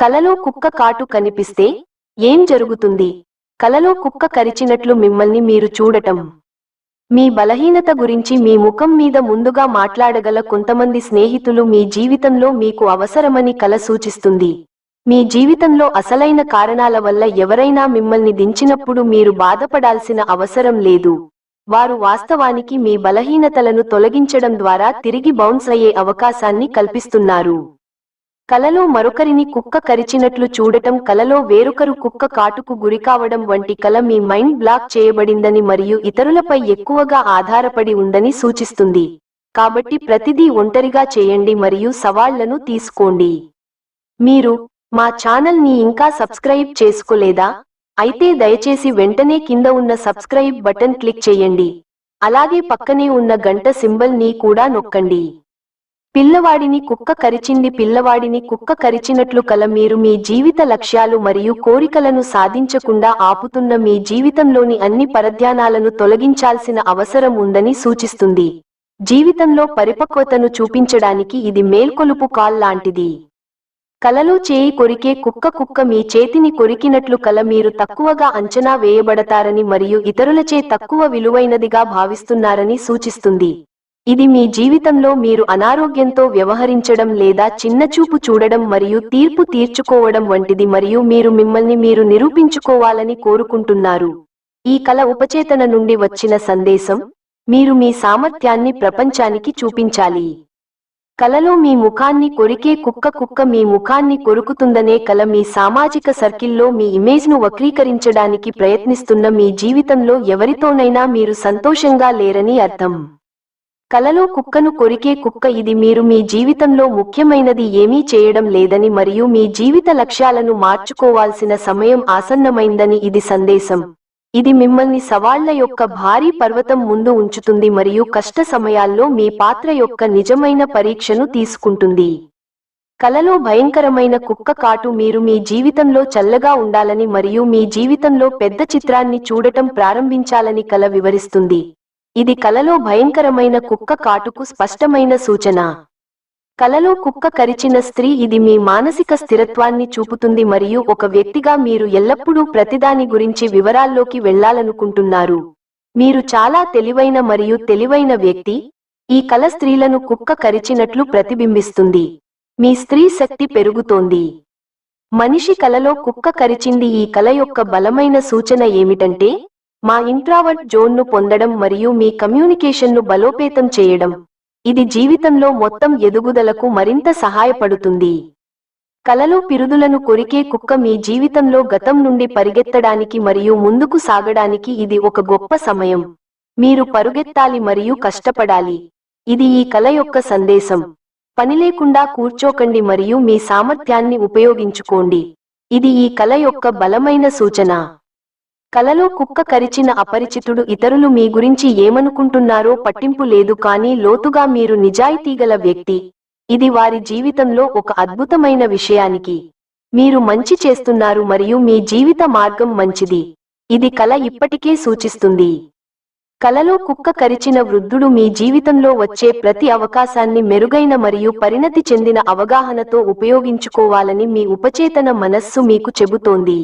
కలలో కుక్క కాటు కనిపిస్తే ఏం జరుగుతుంది? కలలో కుక్క కరిచినట్లు మిమ్మల్ని మీరు చూడటం. మీ బలహీనత గురించి మీ ముఖం మీద ముందుగా మాట్లాడగల కొంతమంది స్నేహితులు మీ జీవితంలో మీకు అవసరమని కల సూచిస్తుంది. మీ జీవితంలో అసలైన కారణాల వల్ల ఎవరైనా మిమ్మల్ని దించినప్పుడు మీరు బాధపడాల్సిన అవసరం లేదు. వారు వాస్తవానికి మీ బలహీనతలను తొలగించడం ద్వారా తిరిగి బౌన్స్ అయ్యే అవకాశాన్ని కల్పిస్తున్నారు. కలలో మరొకరిని కుక్క కరిచినట్లు చూడటం కలలో వేరొకరు కుక్క కాటుకు గురికావడం వంటి కల మీ మైండ్ బ్లాక్ చేయబడిందని మరియు ఇతరులపై ఎక్కువగా ఆధారపడి ఉందని సూచిస్తుంది. కాబట్టి ప్రతిదీ ఒంటరిగా చేయండి మరియు సవాళ్ళను తీసుకోండి. మీరు మా ఛానల్ని ఇంకా సబ్స్క్రైబ్ చేసుకోలేదా? అయితే దయచేసి వెంటనే కింద ఉన్న సబ్స్క్రైబ్ బటన్ క్లిక్ చేయండి. అలాగే పక్కనే ఉన్న గంట సింబల్ని కూడా నొక్కండి. పిల్లవాడిని కుక్క కరిచింది పిల్లవాడిని కుక్క కరిచినట్లు కల మీరు మీ జీవిత లక్ష్యాలు మరియు కోరికలను సాధించకుండా ఆపుతున్న మీ జీవితంలోని అన్ని పరధ్యానాలను తొలగించాల్సిన అవసరం ఉందని సూచిస్తుంది. జీవితంలో పరిపక్వతను చూపించడానికి ఇది మేల్కొలుపు కాల్ లాంటిది. కలలో చేయి కొరికే కుక్క కుక్క మీ చేతిని కొరికినట్లు కల మీరు తక్కువగా అంచనా వేయబడతారని మరియు ఇతరులచే తక్కువ విలువైనదిగా భావిస్తున్నారని సూచిస్తుంది. ఇది మీ జీవితంలో మీరు అనారోగ్యంతో వ్యవహరించడం లేదా చిన్నచూపు చూడడం మరియు తీర్పు తీర్చుకోవడం వంటిది మరియు మీరు మిమ్మల్ని మీరు నిరూపించుకోవాలని కోరుకుంటున్నారు. ఈ కళ ఉపచేతన నుండి వచ్చిన సందేశం మీరు మీ సామర్థ్యాన్ని ప్రపంచానికి చూపించాలి. కలలో మీ ముఖాన్ని కొరికే కుక్క కుక్క మీ ముఖాన్ని కొరుకుతుందనే కల మీ సామాజిక సర్కిల్లో మీ ఇమేజ్ను వక్రీకరించడానికి ప్రయత్నిస్తున్న మీ జీవితంలో ఎవరితోనైనా మీరు సంతోషంగా లేరని అర్థం. కలలో కుక్కను కొరికే కుక్క ఇది మీరు మీ జీవితంలో ముఖ్యమైనది ఏమీ చేయడం లేదని మరియు మీ జీవిత లక్ష్యాలను మార్చుకోవాల్సిన సమయం ఆసన్నమైందని ఇది సందేశం. ఇది మిమ్మల్ని సవాళ్ళ యొక్క భారీ పర్వతం ముందు ఉంచుతుంది మరియు కష్ట సమయాల్లో మీ పాత్ర యొక్క నిజమైన పరీక్షను తీసుకుంటుంది. కలలో భయంకరమైన కుక్క కాటు మీరు మీ జీవితంలో చల్లగా ఉండాలని మరియు మీ జీవితంలో పెద్ద చిత్రాన్ని చూడటం ప్రారంభించాలని కల వివరిస్తుంది. ఇది కలలో భయంకరమైన కుక్క కాటుకు స్పష్టమైన సూచన. కలలో కుక్క కరిచిన స్త్రీ ఇది మీ మానసిక స్థిరత్వాన్ని చూపుతుంది మరియు ఒక వ్యక్తిగా మీరు ఎల్లప్పుడూ ప్రతిదాని గురించి వివరాల్లోకి వెళ్ళాలనుకుంటున్నారు. మీరు చాలా తెలివైన మరియు తెలివైన వ్యక్తి. ఈ కల స్త్రీలను కుక్క కరిచినట్లు ప్రతిబింబిస్తుంది. మీ స్త్రీ శక్తి పెరుగుతోంది. మనిషి కలలో కుక్క కరిచింది ఈ కల యొక్క బలమైన సూచన ఏమిటంటే మా ఇంట్రావర్ట్ జోన్ను పొందడం మరియు మీ కమ్యూనికేషన్ను బలోపేతం చేయడం. ఇది జీవితంలో మొత్తం ఎదుగుదలకు మరింత సహాయపడుతుంది. కలలో పిరుదులను కొరికే కుక్క మీ జీవితంలో గతం నుండి పరిగెత్తడానికి మరియు ముందుకు సాగడానికి ఇది ఒక గొప్ప సమయం. మీరు పరుగెత్తాలి మరియు కష్టపడాలి. ఇది ఈ కల యొక్క సందేశం. పని లేకుండా కూర్చోకండి మరియు మీ సామర్థ్యాన్ని ఉపయోగించుకోండి. ఇది ఈ కల యొక్క బలమైన సూచన. కలలో కుక్క కరిచిన అపరిచితుడు ఇతరులు మీ గురించి ఏమనుకుంటున్నారో పట్టింపు లేదు కానీ లోతుగా మీరు నిజాయితీగల వ్యక్తి. ఇది వారి జీవితంలో ఒక అద్భుతమైన విషయానికి. మీరు మంచి చేస్తున్నారు మరియు మీ జీవిత మార్గం మంచిది. ఇది కల ఇప్పటికే సూచిస్తుంది. కలలో కుక్క కరిచిన వృద్ధుడు మీ జీవితంలో వచ్చే ప్రతి అవకాశాన్ని మెరుగైన మరియు పరిణతి చెందిన అవగాహనతో ఉపయోగించుకోవాలని మీ ఉపచేతన మనస్సు మీకు చెబుతోంది.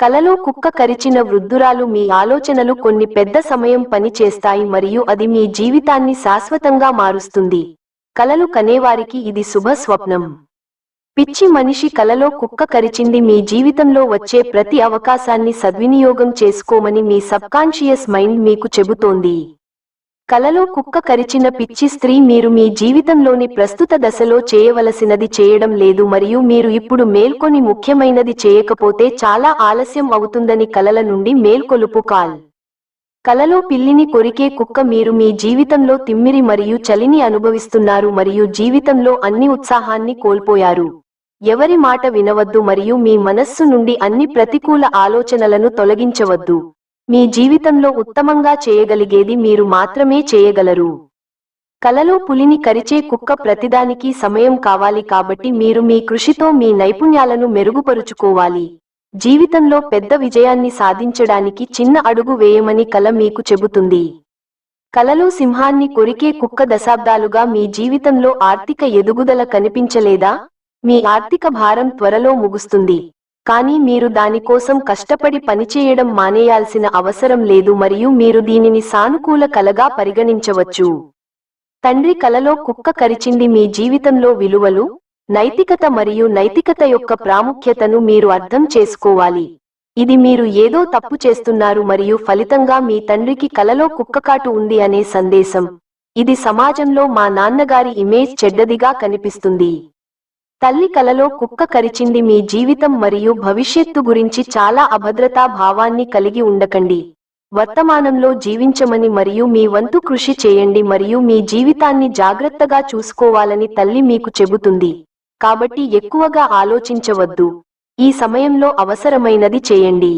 కలలో కుక్క కరిచిన వృద్ధురాలు మీ ఆలోచనలు కొన్ని పెద్ద సమయం పని చేస్తాయి మరియు అది మీ జీవితాన్ని శాశ్వతంగా మారుస్తుంది. కలలు కనేవారికి ఇది శుభ స్వప్నం. పిచ్చి మనిషి కలలో కుక్క కరిచింది మీ జీవితంలో వచ్చే ప్రతి అవకాశాన్ని సద్వినియోగం చేసుకోమని మీ సబ్కాన్షియస్ మైండ్ మీకు చెబుతోంది. కలలో కుక్క కరిచిన పిచ్చి స్త్రీ మీరు మీ జీవితంలోని ప్రస్తుత దశలో చేయవలసినది చేయడం లేదు మరియు మీరు ఇప్పుడు మేల్కొని ముఖ్యమైనది చేయకపోతే చాలా ఆలస్యం అవుతుందని కలల నుండి మేల్కొలుపు కాల్. కలలో పిల్లిని కొరికే కుక్క మీరు మీ జీవితంలో తిమ్మిరి మరియు చలిని అనుభవిస్తున్నారు మరియు జీవితంలో అన్ని ఉత్సాహాన్ని కోల్పోయారు. ఎవరి మాట వినవద్దు మరియు మీ మనస్సు నుండి అన్ని ప్రతికూల ఆలోచనలను తొలగించవద్దు. మీ జీవితంలో ఉత్తమంగా చేయగలిగేది మీరు మాత్రమే చేయగలరు. కలలో పులిని కరిచే కుక్క ప్రతిదానికి సమయం కావాలి కాబట్టి మీరు మీ కృషితో మీ నైపుణ్యాలను మెరుగుపరుచుకోవాలి. జీవితంలో పెద్ద విజయాన్ని సాధించడానికి చిన్న అడుగు వేయమని కల మీకు చెబుతుంది. కలలో సింహాన్ని కొరికే కుక్క దశాబ్దాలుగా మీ జీవితంలో ఆర్థిక ఎదుగుదల కనిపించలేదా? మీ ఆర్థిక భారం త్వరలో ముగుస్తుంది. కానీ మీరు దానికోసం కష్టపడి పనిచేయడం మానేయాల్సిన అవసరం లేదు మరియు మీరు దీనిని సానుకూల కలగా పరిగణించవచ్చు. తండ్రి కలలో కుక్క కరిచింది మీ జీవితంలో విలువలు నైతికత మరియు నైతికత యొక్క ప్రాముఖ్యతను మీరు అర్థం చేసుకోవాలి. ఇది మీరు ఏదో తప్పు చేస్తున్నారు మరియు ఫలితంగా మీ తండ్రికి కలలో కుక్కకాటు ఉంది అనే సందేశం. ఇది సమాజంలో మా నాన్నగారి ఇమేజ్ చెడ్డదిగా కనిపిస్తుంది. తల్లి కలలో కుక్క కరిచింది మీ జీవితం మరియు భవిష్యత్తు గురించి చాలా అభద్రతా భావాన్ని కలిగి ఉండకండి. వర్తమానంలో జీవించమని మరియు మీ వంతు కృషి చేయండి మరియు మీ జీవితాన్ని జాగ్రత్తగా చూసుకోవాలని తల్లి మీకు చెబుతుంది. కాబట్టి ఎక్కువగా ఆలోచించవద్దు. ఈ సమయంలో అవసరమైనది చేయండి.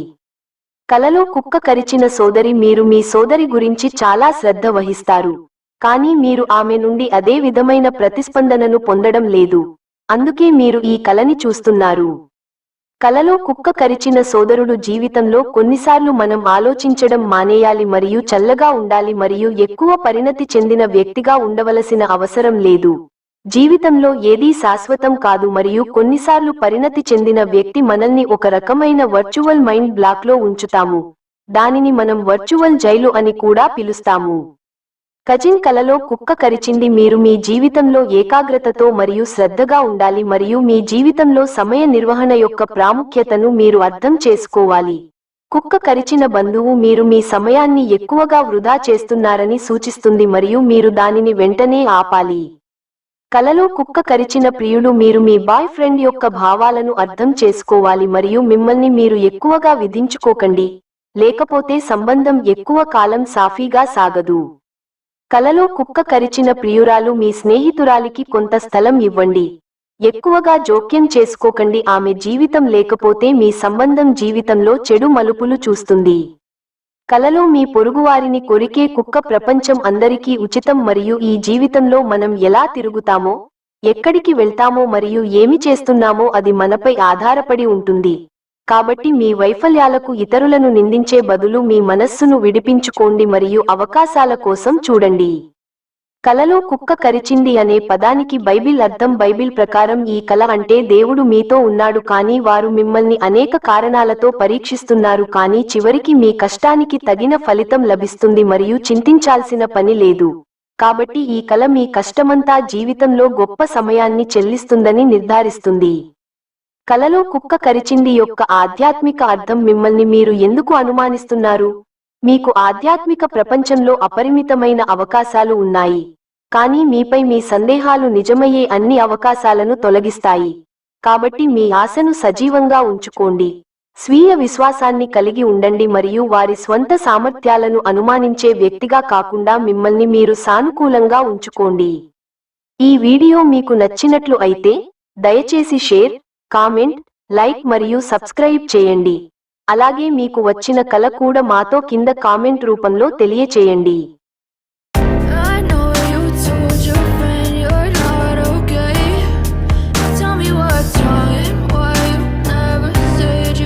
కలలో కుక్క కరిచిన సోదరి మీరు మీ సోదరి గురించి చాలా శ్రద్ధ వహిస్తారు. కానీ మీరు ఆమె నుండి అదే విధమైన ప్రతిస్పందనను పొందడం లేదు. అందుకే మీరు ఈ కలని చూస్తున్నారు. కలలో కుక్క కరిచిన సోదరుడు జీవితంలో కొన్నిసార్లు మనం ఆలోచించడం మానేయాలి మరియు చల్లగా ఉండాలి మరియు ఎక్కువ పరిణతి చెందిన వ్యక్తిగా ఉండవలసిన అవసరం లేదు. జీవితంలో ఏదీ శాశ్వతం కాదు మరియు కొన్నిసార్లు పరిణతి చెందిన వ్యక్తి మనల్ని ఒక రకమైన వర్చువల్ మైండ్ బ్లాక్లో ఉంచుతాము. దానిని మనం వర్చువల్ జైలు అని కూడా పిలుస్తాము. కజిన్ కలలో కుక్క కరిచింది మీరు మీ జీవితంలో ఏకాగ్రతతో మరియు శ్రద్ధగా ఉండాలి మరియు మీ జీవితంలో సమయ నిర్వహణ యొక్క ప్రాముఖ్యతను మీరు అర్థం చేసుకోవాలి. కుక్క కరిచిన బంధువు మీరు మీ సమయాన్ని ఎక్కువగా వృధా చేస్తున్నారని సూచిస్తుంది మరియు మీరు దానిని వెంటనే ఆపాలి. కలలో కుక్క కరిచిన ప్రియుడు మీరు మీ బాయ్ ఫ్రెండ్ యొక్క భావాలను అర్థం చేసుకోవాలి మరియు మిమ్మల్ని మీరు ఎక్కువగా విధించుకోకండి. లేకపోతే సంబంధం ఎక్కువ కాలం సాఫీగా సాగదు. కలలో కుక్క కరిచిన ప్రియురాలు మీ స్నేహితురాలికి కొంత స్థలం ఇవ్వండి. ఎక్కువగా జోక్యం చేసుకోకండి. ఆమె జీవితం లేకపోతే మీ సంబంధం జీవితంలో చెడు మలుపులు చూస్తుంది. కలలో మీ పొరుగువారిని కొరికే కుక్క ప్రపంచం అందరికీ ఉచితం మరియు ఈ జీవితంలో మనం ఎలా తిరుగుతామో ఎక్కడికి వెళ్తామో మరియు ఏమి చేస్తున్నామో అది మనపై ఆధారపడి ఉంటుంది. కాబట్టి మీ వైఫల్యాలకు ఇతరులను నిందించే బదులు మీ మనస్సును విడిపించుకోండి మరియు అవకాశాల కోసం చూడండి. కలలో కుక్క కరిచింది అనే పదానికి బైబిల్ అర్థం బైబిల్ ప్రకారం ఈ కల అంటే దేవుడు మీతో ఉన్నాడు కానీ వారు మిమ్మల్ని అనేక కారణాలతో పరీక్షిస్తున్నారు కానీ చివరికి మీ కష్టానికి తగిన ఫలితం లభిస్తుంది మరియు చింతించాల్సిన పని లేదు. కాబట్టి ఈ కల మీ కష్టమంతా జీవితంలో గొప్ప సమయాన్ని చెల్లిస్తుందని నిర్ధారిస్తుంది. కలలో కుక్క కరిచింది యొక్క ఆధ్యాత్మిక అర్థం మిమ్మల్ని మీరు ఎందుకు అనుమానిస్తున్నారు? మీకు ఆధ్యాత్మిక ప్రపంచంలో అపరిమితమైన అవకాశాలు ఉన్నాయి. కానీ మీపై మీ సందేహాలు నిజమయ్యే అన్ని అవకాశాలను తొలగిస్తాయి. కాబట్టి మీ ఆశను సజీవంగా ఉంచుకోండి. స్వీయ విశ్వాసాన్ని కలిగి ఉండండి మరియు వారి స్వంత సామర్థ్యాలను అనుమానించే వ్యక్తిగా కాకుండా మిమ్మల్ని మీరు సానుకూలంగా ఉంచుకోండి. ఈ వీడియో మీకు నచ్చినట్లు అయితే దయచేసి షేర్ కామెంట్ లైక్ మరియు సబ్స్క్రైబ్ చేయండి. అలాగే మీకు వచ్చిన కల కూడా మాతో కింద కామెంట్ రూపంలో తెలియచేయండి.